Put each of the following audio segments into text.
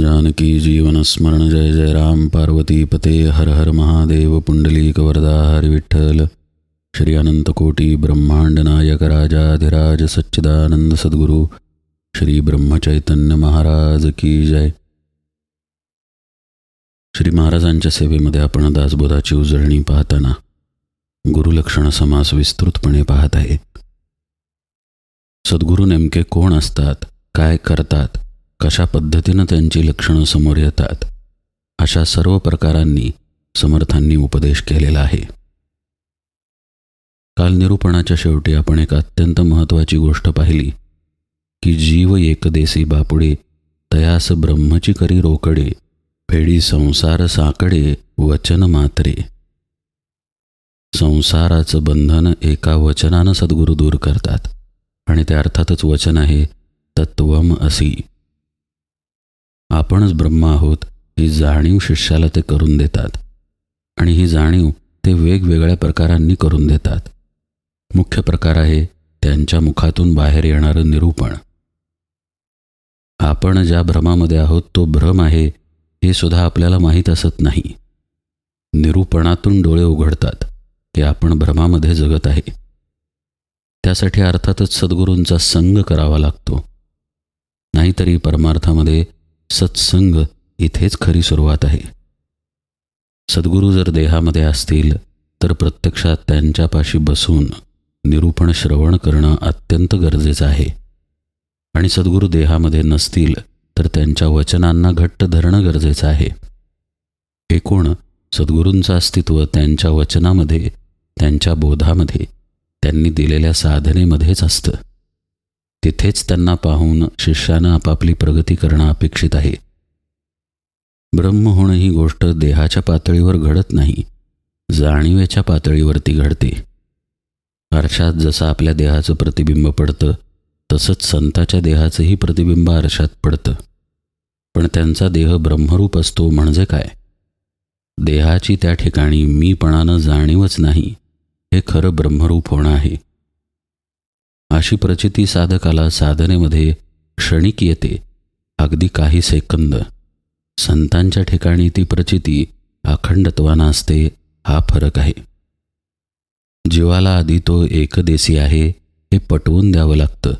जानकी जीवनस्मरण जय जय राम पार्वती पते हर हर महादेव पुंडलीक वरदा हर विठ्ठल श्री अनंतकोटी ब्रह्मांड नायक राजाधिराज सच्चिदानंद सद्गुरू श्री ब्रह्मचैतन्य महाराज की जय। श्री महाराजांच्या सेवेमध्ये आपण दासबोधाची उजळणी पाहताना गुरुलक्षण समास विस्तृतपणे पाहत आहे सद्गुरू नेमके कोण असतात? काय करतात? कशा पद्धतीनं त्यांची लक्षणं समोर येतात अशा सर्व प्रकारांनी समर्थांनी उपदेश केलेला आहे. काल निरूपणाच्या शेवटी आपण एक अत्यंत महत्त्वाची गोष्ट पाहिली की जीव एकदेसी बापुडे तयास ब्रह्मची करी रोकडे फेडी संसार साकडे वचन मात्रे. संसाराचं बंधन एका वचनानं सद्गुरू दूर करतात आणि ते अर्थातच वचन आहे तत्वम असी. आपणच ब्रह्म आहोत ही जाणीव शिष्याला ते करून देतात. आणि ही जाणीव ते वेगवेगळ्या प्रकारांनी करून देतात. मुख्य प्रकार आहे त्यांच्या मुखातून बाहेर येणारं निरूपण. आपण ज्या भ्रमामध्ये आहोत तो भ्रम आहे हे सुद्धा आपल्याला माहीत असत नाही. निरूपणातून डोळे उघडतात की आपण भ्रमामध्ये जगत आहे. त्यासाठी अर्थातच सद्गुरूंचा संग करावा लागतो. नाहीतरी परमार्थामध्ये सत्संग इथेच खरी सुरुवात आहे. सद्गुरू जर देहामध्ये असतील तर प्रत्यक्षात त्यांच्यापाशी बसून निरूपण श्रवण करणं अत्यंत गरजेचं आहे. आणि सद्गुरू देहामध्ये नसतील तर त्यांच्या वचनांना घट्ट धरणं गरजेचं आहे. एकूण सद्गुरूंचं अस्तित्व त्यांच्या वचनामध्ये त्यांच्या बोधामध्ये त्यांनी दिलेल्या साधनेमध्येच असतं. तिथेच त्यांना पाहून शिष्यानं आपापली प्रगती करणं अपेक्षित आहे. ब्रह्म होणं ही गोष्ट देहाच्या पातळीवर घडत नाही जाणीवेच्या पातळीवरती घडते. आरशात जसं आपल्या देहाचं प्रतिबिंब पडतं तसंच संताच्या देहाचंही प्रतिबिंब आरशात पडतं. पण त्यांचा देह ब्रह्मरूप असतो म्हणजे काय? देहाची त्या ठिकाणी मीपणानं जाणीवच नाही हे खरं ब्रह्मरूप होणं आहे. अशी प्रचिती साधकाला साधनेमध्ये क्षणिक येते अगदी काही सेकंद. संतांच्या ठिकाणी ती प्रचिती अखंडत्वानं असते हा फरक आहे. जीवाला आधी तो एकदेसी आहे हे पटवून द्यावं लागतं.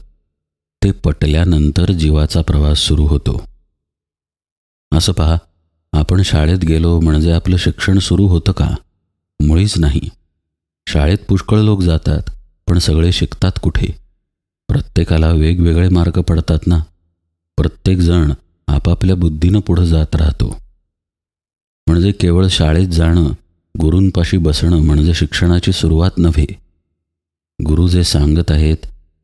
ते पटल्यानंतर जीवाचा प्रवास सुरू होतो. असं पहा आपण शाळेत गेलो म्हणजे आपलं शिक्षण सुरू होतं का? मुळीच नाही. शाळेत पुष्कळ लोक जातात. पण सगळे शिकतात कुठे? प्रत्येकाला वेगवेगळे मार्ग पडतात ना? प्रत्येकजण आपापल्या बुद्धीनं पुढं जात राहतो. म्हणजे केवळ शाळेत जाणं गुरूंपाशी बसणं म्हणजे शिक्षणाची सुरुवात नव्हे. गुरु जे सांगत आहेत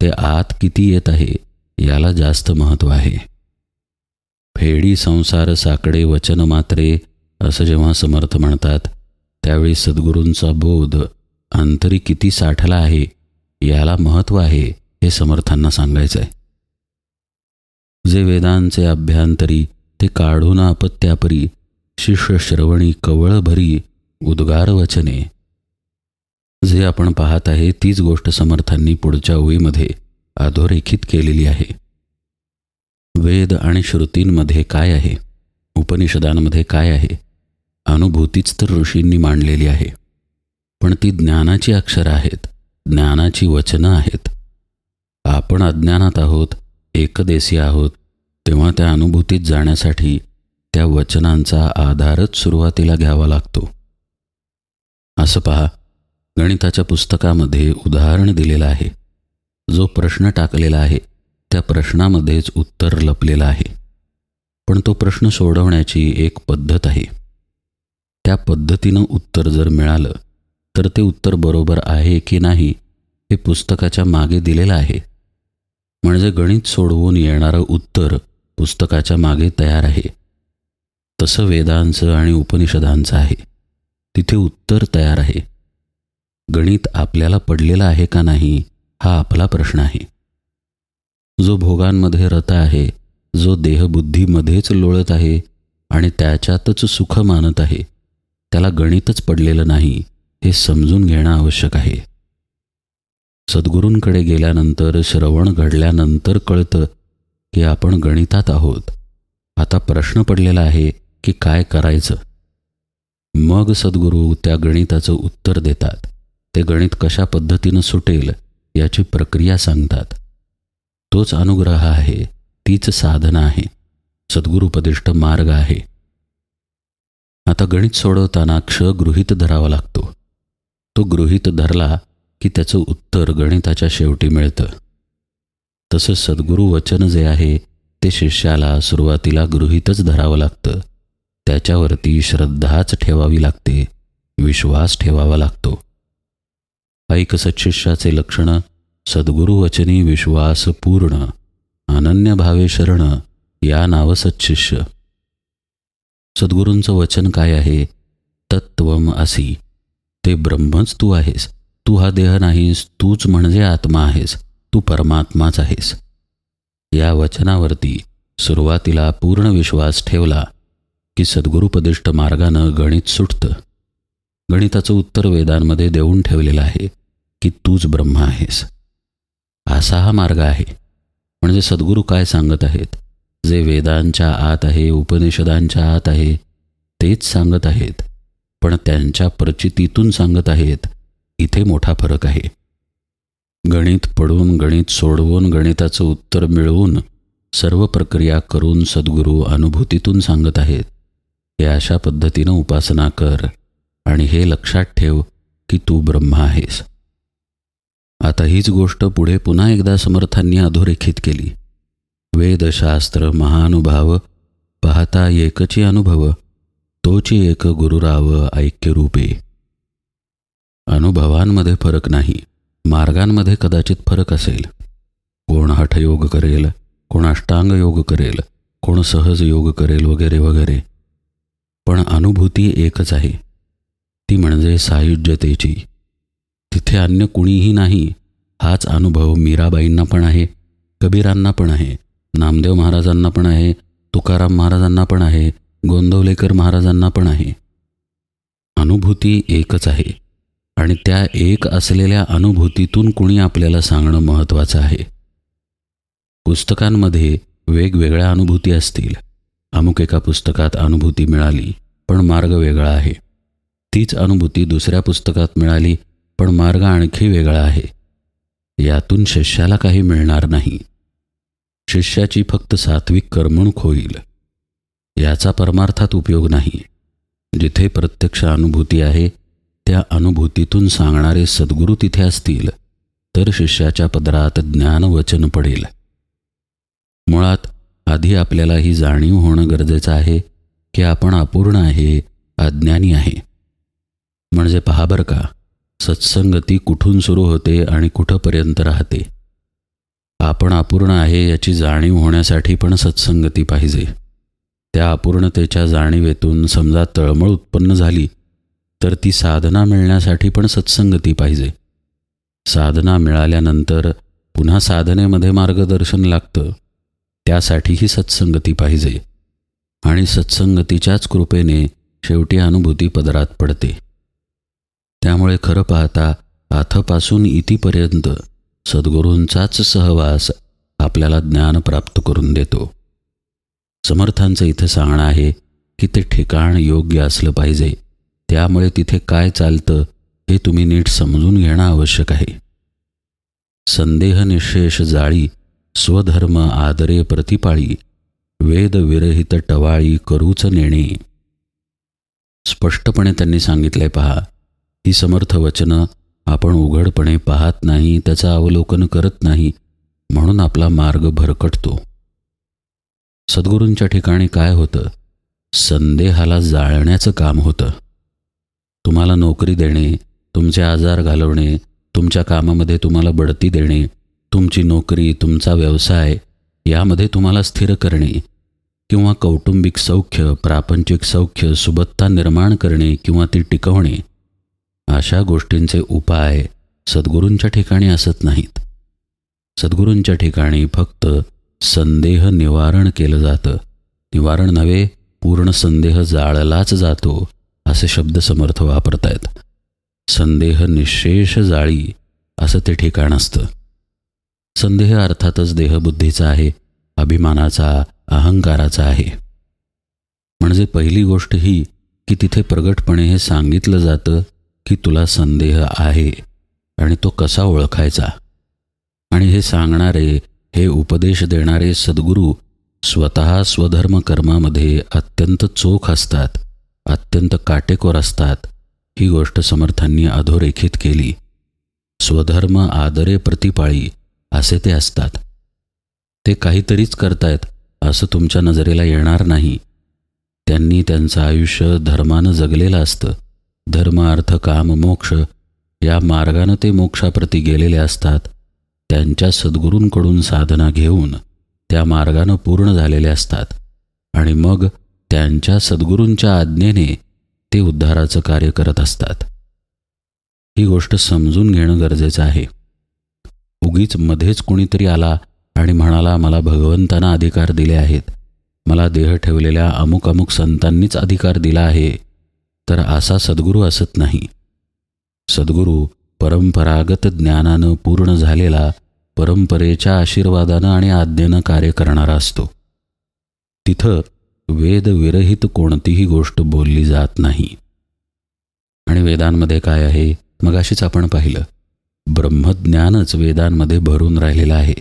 ते आत किती येत आहे याला जास्त महत्त्व आहे. फेडी संसार साकडे वचन मात्रे असं जेव्हा समर्थ म्हणतात त्यावेळी सद्गुरूंचा बोध अंतरी किती साठला आहे याला महत्त्व आहे हे समर्थांना सांगायचं आहे जे वेदांचे अभ्यांतरी ते काढून अपत्यापरी शिष्य श्रवणी कवळ भरी उद्गार वचने. जे आपण पाहत आहे तीच गोष्ट समर्थांनी पुढच्या ओळीमध्ये अधोरेखित केलेली आहे. वेद आणि श्रुतींमध्ये काय आहे? उपनिषदांमध्ये काय आहे? अनुभूतीच तर ऋषींनी मांडलेली आहे. पण ती ज्ञानाची अक्षरं आहेत. ज्ञानाची वचनं आहेत. आपण अज्ञानात आहोत एकदेशी आहोत तेव्हा त्या अनुभूतीत जाण्यासाठी त्या वचनांचा आधारच सुरुवातीला घ्यावा लागतो. असं पहा गणिताच्या पुस्तकामध्ये उदाहरण दिलेलं आहे. जो प्रश्न टाकलेला आहे त्या प्रश्नामध्येच उत्तर लपलेलं आहे. पण तो प्रश्न सोडवण्याची एक पद्धत आहे. त्या पद्धतीनं उत्तर जर मिळालं तर ते उत्तर बरोबर आहे की नाही हे पुस्तकाच्या मागे दिलेलं आहे. म्हणजे गणित सोडवून येणारं उत्तर पुस्तकाच्या मागे तयार आहे. तसं वेदांचं आणि उपनिषदांचं आहे. तिथे उत्तर तयार आहे. गणित आपल्याला पडलेलं आहे का नाही हा आपला प्रश्न आहे. जो भोगांमध्ये रत आहे जो देहबुद्धीमध्येच लोळत आहे आणि त्याच्यातच सुख मानत आहे त्याला गणितच पडलेलं नाही हे समजून घेणं आवश्यक आहे. सद्गुरूंकडे गेल्यानंतर श्रवण घडल्यानंतर कळतं की आपण गणितात आहोत. आता प्रश्न पडलेला आहे की काय करायचं? मग सद्गुरू त्या गणिताचं उत्तर देतात. ते गणित कशा पद्धतीनं सुटेल याची प्रक्रिया सांगतात. तोच अनुग्रह आहे तीच साधना आहे. सद्गुरुपदिष्ट मार्ग आहे. आता गणित सोडवताना क्ष गृहीत धरावा लागतो. तो गृहीत धरला की त्याचं उत्तर गणिताच्या शेवटी मिळतं. तसं सद्गुरू वचन जे आहे ते शिष्याला सुरुवातीला गृहीतच धरावं लागतं. त्याच्यावरती श्रद्धाच ठेवावी लागते विश्वास ठेवावा लागतो. ऐक सत्शिष्याचे लक्षण सद्गुरुवचनी विश्वास पूर्ण अनन्य भावे शरण या नाव सत्शिष्य सद्गुरूंचं वचन काय आहे? तत्वम असी. ते ब्रह्मच तू आहेस. तू हा देह नाहीस तूच म्हणजे आत्मा आहेस. तू परमात्माच आहेस. या वचनावरती सुरुवातीला पूर्ण विश्वास ठेवला की सद्गुरुपदिष्ट मार्गानं गणित सुटतं. गणिताचं उत्तर वेदांमध्ये देऊन ठेवलेलं आहे की तूच ब्रह्म आहेस. असा हा मार्ग आहे. म्हणजे सद्गुरू काय सांगत आहेत? जे वेदांच्या आत आहे उपनिषदांच्या आत आहे तेच सांगत आहेत. पण त्यांच्या प्रचितीतून सांगत आहेत इथे मोठा फरक आहे. गणित पडून गणित सोडवून गणिताचं उत्तर मिळवून सर्व प्रक्रिया करून सद्गुरू अनुभूतीतून सांगत आहेत. हे अशा पद्धतीनं उपासना कर आणि हे लक्षात ठेव की तू ब्रह्मा आहेस. आता हीच गोष्ट पुढे पुन्हा एकदा समर्थांनी अधोरेखित केली. वेदशास्त्र महानुभाव पाहता एकची अनुभव तोची एक गुरुराव ऐक्यरूपे. अनुभवांमध्ये फरक नाही मार्गांमध्ये कदाचित फरक असेल. कोण हठयोग करेल कोण अष्टांग योग करेल कोण सहज योग करेल वगैरे वगैरे. पण अनुभूती एकच आहे ती म्हणजे सायुज्यतेची. तिथे अन्य कुणीही नाही हाच अनुभव मीराबाईंना पण आहे कबीरांना पण आहे नामदेव महाराजांना पण आहे तुकाराम महाराजांना पण आहे गोंदवलेकर महाराजांना पण आहे. अनुभूती एकच आहे. आणि त्या एक असलेल्या अनुभूतीतून कुणी आपल्याला सांगणं महत्त्वाचं आहे. पुस्तकांमध्ये वेगवेगळ्या अनुभूती असतील. अमुक एका पुस्तकात अनुभूती मिळाली पण मार्ग वेगळा आहे. तीच अनुभूती दुसऱ्या पुस्तकात मिळाली पण मार्ग आणखी वेगळा आहे. यातून शिष्याला काही मिळणार नाही. शिष्याची फक्त सात्विक करमणूक होईल. याचा परमार्थात उपयोग नाही. जिथे प्रत्यक्ष अनुभूती आहे त्या अनुभूतीतून सांगणारे सद्गुरू तिथे असतील तर शिष्याच्या पदरात ज्ञानवचन पडेल. मुळात आधी आपल्याला ही जाणीव होणं गरजेचं आहे की आपण अपूर्ण आहे अज्ञानी आहे. म्हणजे पहा बरं का सत्संगती कुठून सुरू होते आणि कुठंपर्यंत राहते? आपण अपूर्ण आहे याची जाणीव होण्यासाठी पण सत्संगती पाहिजे. त्या अपूर्णतेच्या जाणीवेतून समजा तळमळ उत्पन्न झाली तर ती साधना मिळण्यासाठी पण सत्संगती पाहिजे. साधना मिळाल्यानंतर पुन्हा साधनेमध्ये मार्गदर्शन लागतं. त्यासाठीही सत्संगती पाहिजे आणि सत्संगतीच्याच कृपेने शेवटी अनुभूती पदरात पडते. त्यामुळे खरं पाहता आथपासून इतीपर्यंत सद्गुरूंचाच सहवास आपल्याला ज्ञान प्राप्त करून देतो. समर्थांचं इथं सांगणं आहे की ते ठिकाण योग्य असलं पाहिजे. त्यामुळे तिथे काय चालतं हे तुम्ही नीट समजून घेणं आवश्यक आहे. संदेह निशेष जाळी स्वधर्म आदरे प्रतिपाळी वेदविरहित टवाळी करूच नेणे. स्पष्टपणे त्यांनी सांगितलंय पहा ही समर्थ वचनं आपण उघडपणे पाहत नाही त्याचं अवलोकन करत नाही म्हणून आपला मार्ग भरकटतो. सद्गुरूंच्या ठिकाणी काय होतं? संदेहाला जाळण्याचं काम होतं. तुम्हाला नोकरी देणे तुमचे आजार घालवणे तुमच्या कामामध्ये तुम्हाला बढती देणे तुमची नोकरी तुमचा व्यवसाय यामध्ये तुम्हाला स्थिर करणे किंवा कौटुंबिक सौख्य प्रापंचिक सौख्य सुबत्ता निर्माण करणे किंवा ती टिकवणे अशा गोष्टींचे उपाय सद्गुरूंच्या ठिकाणी असत नाहीत. सद्गुरूंच्या ठिकाणी फक्त संदेह निवारण केलं जातं. निवारण नव्हे पूर्ण संदेह जाळलाच जातो असे शब्द समर्थ वापरतायत. संदेह निशेष जाळी असं ते ठिकाण असतं. संदेह अर्थातच देहबुद्धीचा आहे अभिमानाचा अहंकाराचा आहे. म्हणजे पहिली गोष्ट ही की तिथे प्रगटपणे हे सांगितलं जातं की तुला संदेह आहे आणि तो कसा ओळखायचा? आणि हे सांगणारे हे उपदेश देणारे सद्गुरू स्वतः स्वधर्म कर्मामध्ये अत्यंत चोख असतात अत्यंत काटेकोर असतात. ही गोष्ट समर्थांनी अधोरेखित केली. स्वधर्म आदरे प्रतिपाळी असे ते असतात. ते काहीतरीच करतायत असं तुमच्या नजरेला येणार नाही. त्यांनी त्यांचं आयुष्य धर्मानं जगलेलं असतं. धर्म अर्थ काम मोक्ष या मार्गानं ते मोक्षाप्रती गेलेले असतात. त्यांच्या सद्गुरूंकडून साधना घेऊन त्या मार्गानं पूर्ण झालेले असतात. आणि मग त्यांच्या सद्गुरूंच्या आज्ञेने ते उद्धाराचं कार्य करत असतात. ही गोष्ट समजून घेणं गरजेचं आहे. उगीच मध्येच कुणीतरी आला आणि म्हणाला मला भगवंतांना अधिकार दिले आहेत. मला देह ठेवलेल्या अमुक अमुक संतांनीच अधिकार दिला आहे. तर असा सद्गुरू असत नाही. सद्गुरू परंपरागत ज्ञानानं पूर्ण झालेला परंपरेच्या आशीर्वादानं आणि आज्ञेनं कार्य करणारा असतो. तिथं वेदविरहित कोणतीही गोष्ट बोलली जात नाही. आणि वेदांमध्ये काय आहे? मगाशीच आपण पाहिलं. ब्रह्मज्ञानच वेदांमध्ये भरून राहिलेलं आहे.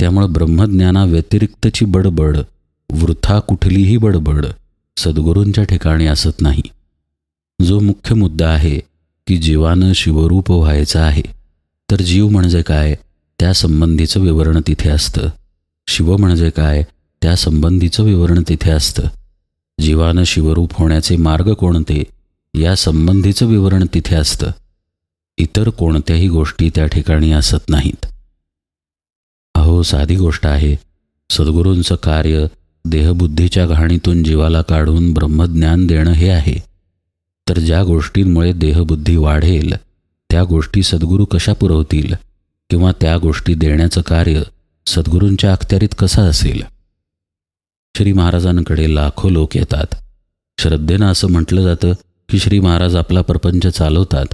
त्यामुळं ब्रह्मज्ञानाव्यतिरिक्तची बडबड वृथा कुठलीही बडबड सद्गुरूंच्या ठिकाणी असत नाही. जो मुख्य मुद्दा आहे की जीवानं शिवरूप व्हायचं आहे. तर जीव म्हणजे काय? त्या संबंधीचं विवरण तिथे असतं. शिव म्हणजे काय? त्या संबंधीचं विवरण तिथे असतं. जीवानं शिवरूप होण्याचे मार्ग कोणते? या संबंधीचं विवरण तिथे असतं. इतर कोणत्याही गोष्टी त्या ठिकाणी असत नाहीत. अहो साधी गोष्ट आहे. सद्गुरूंचं कार्य देहबुद्धीच्या घाणीतून जीवाला काढून ब्रह्मज्ञान देणं हे आहे. तर ज्या गोष्टींमुळे देहबुद्धी वाढेल त्या गोष्टी सद्गुरू कशा पुरवतील? किंवा त्या गोष्टी देण्याचं कार्य सद्गुरूंच्या अखत्यारीत कसं असेल? श्री महाराजांकडे लाखो लोक येतात. श्रद्धेनं असं म्हटलं जातं की श्री महाराज आपला प्रपंच चालवतात.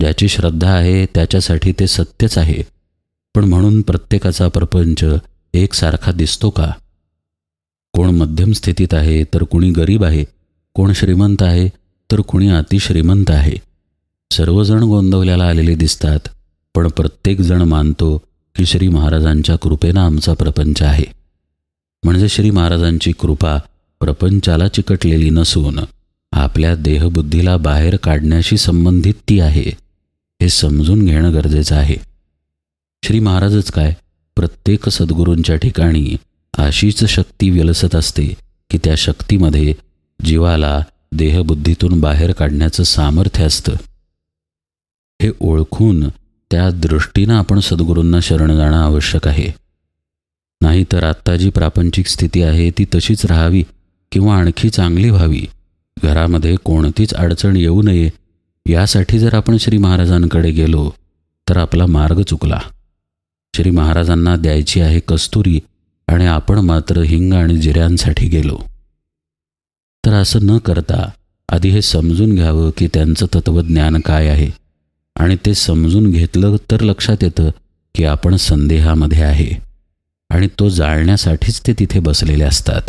ज्याची श्रद्धा आहे त्याच्यासाठी ते सत्यच आहे. पण म्हणून प्रत्येकाचा प्रपंच एकसारखा दिसतो का? कोण मध्यम स्थितीत आहे तर कुणी गरीब आहे. कोण श्रीमंत आहे तर कुणी अतिश्रीमंत आहे. सर्वजण गोंदवल्याला आलेले दिसतात. पण प्रत्येकजण मानतो की श्री महाराजांच्या कृपेनं आमचा प्रपंच आहे. म्हणजे श्री महाराजांची कृपा प्रपंचाला चिकटलेली नसून आपल्या देहबुद्धीला बाहेर काढण्याशी संबंधित ती आहे हे समजून घेणं गरजेचं आहे. श्री महाराजच काय? प्रत्येक सद्गुरूंच्या ठिकाणी अशीच शक्ती विलसत असते की त्या शक्तीमध्ये जीवाला देहबुद्धीतून बाहेर काढण्याचं सामर्थ्य असतं. हे ओळखून त्या दृष्टीनं आपण सद्गुरूंना शरण जाणं आवश्यक आहे. नाहीतर आत्ता जी प्रापंचिक स्थिती आहे ती तशीच राहावी किंवा आणखी चांगली व्हावी. घरामध्ये कोणतीच अडचण येऊ नये. यासाठी जर आपण श्री महाराजांकडे गेलो तर आपला मार्ग चुकला. श्री महाराजांना द्यायची आहे कस्तुरी आणि आपण मात्र हिंग आणि जिऱ्यांसाठी गेलो. तर असं न करता आधी हे समजून घ्यावं की त्यांचं तत्त्वज्ञान काय आहे. आणि ते समजून घेतलं तर लक्षात येतं की आपण संदेहामध्ये आहे. आणि तो जाळण्यासाठीच ते तिथे बसलेले असतात.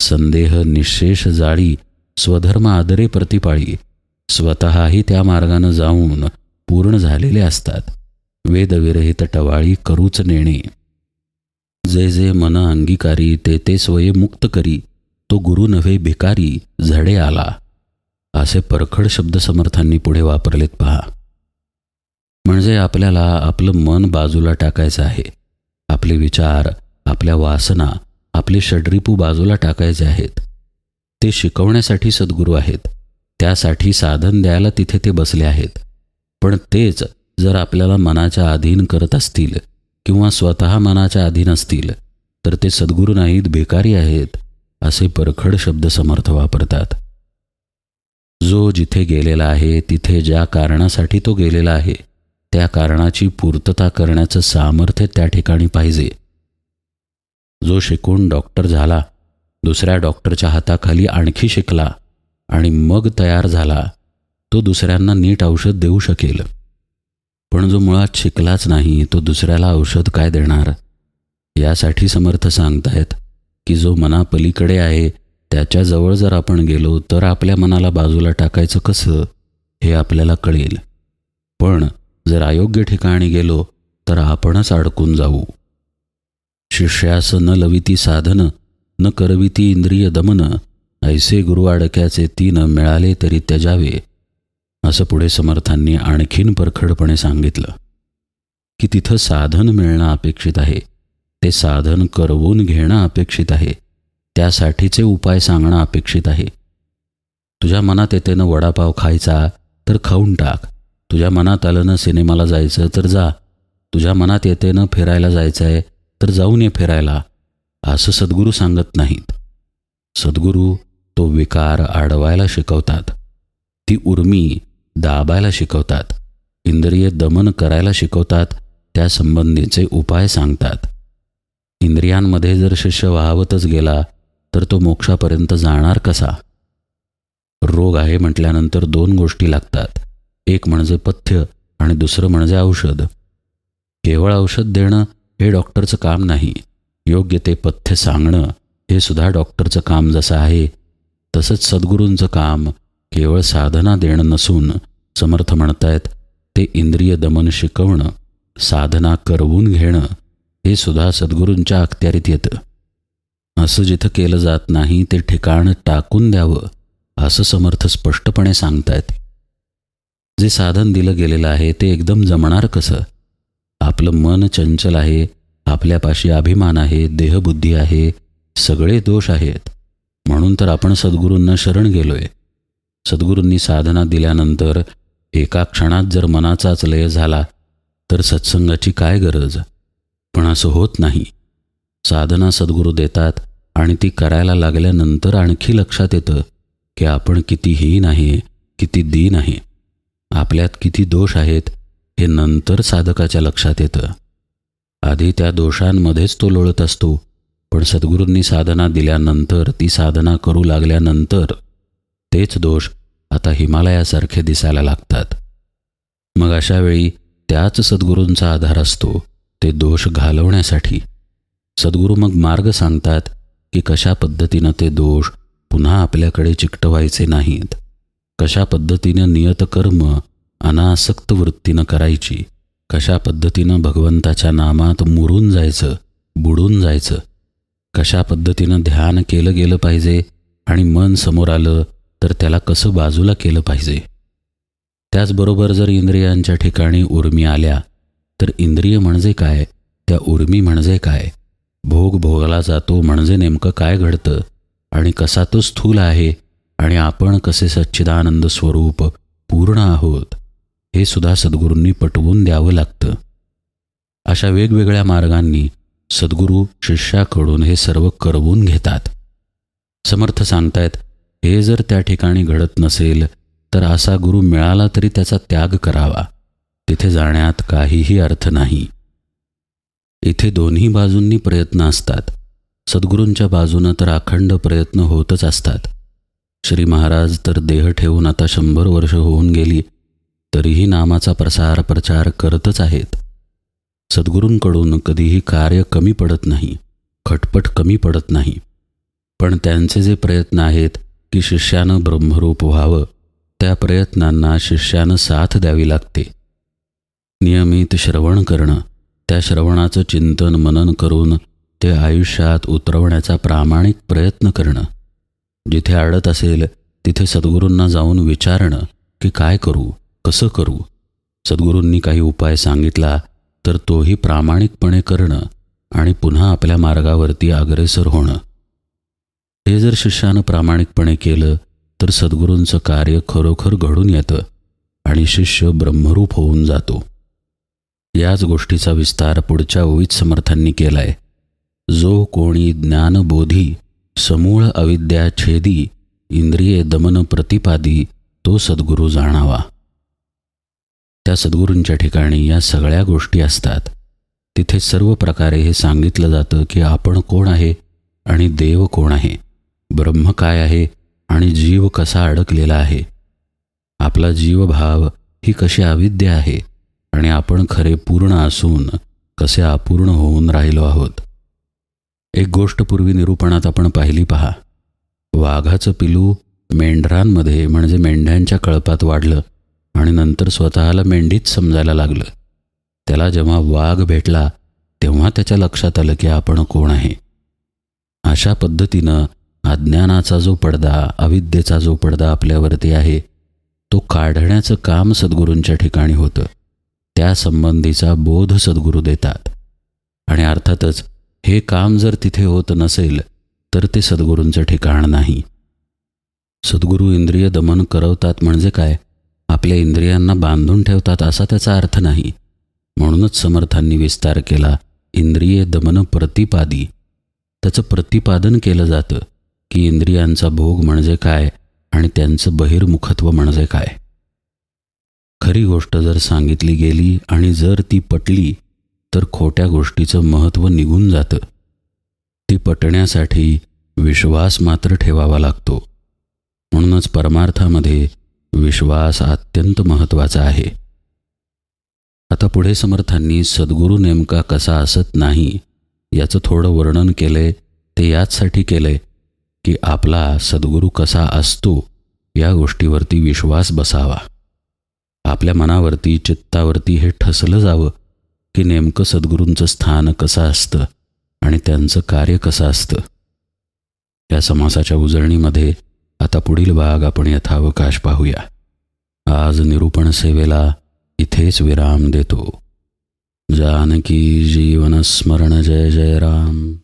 संदेह निशेष जाळी स्वधर्म आदरे प्रतिपाळी स्वतःही त्या मार्गानं जाऊन पूर्ण झालेले असतात. वेदविरहित टवाळी करूच नेणे. जे जे मन अंगीकारी ते ते स्वये मुक्त करी तो गुरु नव्हे भिकारी झडे आला. असे परखड शब्द समर्थांनी पुढे वापरलेत पहा. म्हणजे आपल्याला आपलं मन बाजूला टाकायचं आहे. आपले विचार आपल्या वासना आपले षड्रिपू बाजूला टाकायचे आहेत. ते शिकवण्यासाठी सद्गुरू आहेत. त्यासाठी साधन द्यायला तिथे ते बसले आहेत. पण तेच जर आपल्याला मनाच्या अधीन करत असतील किंवा स्वतः मनाच्या अधीन असतील तर ते सद्गुरू नाहीत बेकारी आहेत असे परखड शब्द समर्थ वापरतात. जो जिथे गेलेला आहे तिथे ज्या कारणासाठी तो गेलेला आहे त्या कारणाची पूर्तता करण्याचं सामर्थ्य त्या ठिकाणी पाहिजे. जो शिकून डॉक्टर झाला दुसऱ्या डॉक्टरच्या हाताखाली आणखी शिकला आणि मग तयार झाला तो दुसऱ्यांना नीट औषध देऊ शकेल. पण जो मुळात शिकलाच नाही तो दुसऱ्याला औषध काय देणार? यासाठी समर्थ सांगतायत की जो मनापलीकडे आहे त्याच्याजवळ जर आपण गेलो तर आपल्या मनाला बाजूला टाकायचं कसं हे आपल्याला कळेल. पण जर अयोग्य ठिकाणी गेलो तर आपणच अडकून जाऊ. शिष्यास न लविती साधन न करविती इंद्रिय दमन ऐसे गुरु अडक्याचे तीन मिळाले तरी त्याजावे असं पुढे समर्थांनी आणखीन परखडपणे सांगितलं. की तिथं साधन मिळणं अपेक्षित आहे. ते साधन करवून घेणं अपेक्षित आहे. त्यासाठीचे उपाय सांगणं अपेक्षित आहे. तुझ्या मनात येते ना वडापाव खायचा तर खाऊन टाक. तुझ्या मनात आलं ना सिनेमाला जायचं तर जा. तुझ्या मनात येते ना फिरायला जायचं आहे तर जाऊन ये फिरायला. असं सद्गुरू सांगत नाहीत. सद्गुरू तो विकार आडवायला शिकवतात. ती उर्मी दाबायला शिकवतात. इंद्रिय दमन करायला शिकवतात त्या संबंधीचे उपाय सांगतात. इंद्रियांमध्ये जर शिष्य वाहवतच गेला तर तो मोक्षापर्यंत जाणार कसा? रोग आहे म्हटल्यानंतर दोन गोष्टी लागतात. एक म्हणजे पथ्य आणि दुसरं म्हणजे औषध. केवळ औषध देणं हे डॉक्टरचं काम नाही योग्य ते पथ्य सांगणं हे सुद्धा डॉक्टरचं काम जसं आहे तसंच सद्गुरूंचं काम केवळ साधना देणं नसून समर्थ म्हणतायत ते इंद्रिय दमन शिकवणं साधना करवून घेणं हे सुद्धा सद्गुरूंच्या अखत्यारीत येतं. असं जिथं केलं जात नाही ते ठिकाण टाकून द्यावं असं समर्थ स्पष्टपणे सांगतायत. जे साधन दिलं गेलेलं आहे ते एकदम जमणार कसं? आपलं मन चंचल आहे आपल्यापाशी अभिमान आहे देहबुद्धी आहे सगळे दोष आहेत. म्हणून तर आपण सद्गुरूंना शरण गेलोय. सद्गुरूंनी साधना दिल्यानंतर एका क्षणात जर मनाचाच लय झाला तर सत्संगाची काय गरज? पण असं होत नाही. साधना सद्गुरू देतात आणि ती करायला लागल्यानंतर आणखी लक्षात येतं की आपण किती हीन आहे किती दीन आहे. आपल्यात किती दोष आहेत हे नंतर साधकाच्या लक्षात येतं. आधी त्या दोषांमध्येच तो लोळत असतो पण सद्गुरूंनी साधना दिल्यानंतर ती साधना करू लागल्यानंतर तेच दोष आता हिमालयासारखे दिसायला लागतात. मग अशा वेळी त्याच सद्गुरूंचा आधार असतो ते दोष घालवण्यासाठी. सद्गुरू मग मार्ग सांगतात की कशा पद्धतीनं ते दोष पुन्हा आपल्याकडे चिकटवायचे नाहीत. कशा पद्धतीनं नियतकर्म अनासक्त वृत्तीनं करायची कशा पद्धतीनं भगवंताच्या नामात मुरून जायचं बुडून जायचं कशा पद्धतीनं ध्यान केलं गेलं पाहिजे आणि मन समोर आलं तर त्याला कसं बाजूला केलं पाहिजे? त्याचबरोबर जर इंद्रियांच्या ठिकाणी उर्मी आल्या तर इंद्रिय म्हणजे काय? त्या उर्मी म्हणजे काय? भोग भोगला जातो म्हणजे नेमकं काय घडतं? आणि कसा तो स्थूल आहे? आणि आपण कसे सच्चिदानंद स्वरूप पूर्ण आहोत हे सुद्धा सद्गुरूंनी पटवून द्यावं लागतं. अशा वेगवेगळ्या मार्गांनी सद्गुरू शिष्याकडून हे सर्व करवून घेतात. समर्थ सांगतायत हे जर त्या ठिकाणी घडत नसेल तर असा गुरु मिळाला तरी त्याचा त्याग करावा. तिथे जाण्यात काहीही अर्थ नाही. इथे दोन्ही बाजूंनी प्रयत्न असतात. सद्गुरूंच्या बाजूनं तर अखंड प्रयत्न होतच असतात. श्री महाराज तर देह ठेवून आता शंभर वर्ष होऊन गेली तरीही नामाचा प्रसार प्रचार करतच आहेत. सद्गुरूंकडून कधीही कार्य कमी पडत नाही खटपट कमी पडत नाही. पण त्यांचे जे प्रयत्न आहेत की शिष्यानं ब्रह्मरूप व्हावं त्या प्रयत्नांना शिष्यानं साथ द्यावी लागते. नियमित श्रवण करणं त्या श्रवणाचं चिंतन मनन करून ते आयुष्यात उतरवण्याचा प्रामाणिक प्रयत्न करणं जिथे अडत असेल तिथे सद्गुरूंना जाऊन विचारणं की काय करू कसं करू? सद्गुरूंनी काही उपाय सांगितला तर तोही प्रामाणिकपणे करणं आणि पुन्हा आपल्या मार्गावरती अग्रेसर होणं. हे जर शिष्यानं प्रामाणिकपणे केलं तर सद्गुरूंचं कार्य खरोखर घडून येतं आणि शिष्य ब्रह्मरूप होऊन जातो. याच गोष्टीचा विस्तार पुढच्या ओळीत समर्थांनी केलाय. जो कोणी ज्ञानबोधी समूळ अविद्या छेदी इंद्रिये दमन प्रतिपादी तो सद्गुरू जाणावा. त्या सद्गुरूंच्या ठिकाणी या सगळ्या गोष्टी असतात. तिथे सर्व प्रकारे हे सांगितलं जातं की आपण कोण आहे आणि देव कोण आहे ब्रह्म काय आहे आणि जीव कसा अडकलेला आहे. आपला जीवभाव ही कशी अविद्या आहे आणि आपण खरे पूर्ण असून कसे अपूर्ण होऊन राहिलो आहोत. एक गोष्ट पूर्वी निरूपणात आपण पाहिली पहा. वाघाचं पिलू मेंढरांमध्ये म्हणजे मेंढ्यांच्या कळपात वाढलं आणि नंतर स्वतःला मेंढीच समजायला लागलं. त्याला जेव्हा वाघ भेटला तेव्हा त्याच्या लक्षात आलं की आपण कोण आहे. अशा पद्धतीनं अज्ञानाचा जो पडदा अविद्येचा जो पडदा आपल्यावरती आहे तो काढण्याचं काम सद्गुरूंच्या ठिकाणी होतं. त्यासंबंधीचा बोध सद्गुरू देतात. आणि अर्थातच हे काम जर तिथे होत नसेल तर ते सद्गुरूंचं ठिकाण नाही. सद्गुरू इंद्रिय दमन करवतात म्हणजे काय? आपल्या इंद्रियांना बांधून ठेवतात असा त्याचा अर्थ नाही. म्हणूनच समर्थांनी विस्तार केला इंद्रिय दमन प्रतिपादी. त्याचं प्रतिपादन केलं जातं की इंद्रियांचा भोग म्हणजे काय आणि त्यांचं बहिर्मुखत्व म्हणजे काय? खरी गोष्ट जर सांगितली गेली आणि जर ती पटली तर खोट्या गोष्टीचं महत्त्व निघून जातं. ती पटण्यासाठी विश्वास मात्र ठेवावा लागतो. म्हणूनच परमार्थामध्ये विश्वास अत्यंत महत्त्वाचा आहे. आता पुढे समर्थांनी सद्गुरू नेमका कसा असत नाही याचं थोडं वर्णन केलंय ते याचसाठी केलंय की आपला सद्गुरू कसा असतो या गोष्टीवरती विश्वास बसावा. आपल्या मनावरती चित्तावरती हे ठसलं जावं की नेमकं सद्गुरूंचं स्थान कसं असतं आणि त्यांचं कार्य कसं असतं? या समासाच्या उजळणीमध्ये आता पुढील भाग आपण यथावकाश पाहूया. आज निरूपण सेवेला इथेच विराम देतो. जानकी जीवन स्मरण जय जय राम.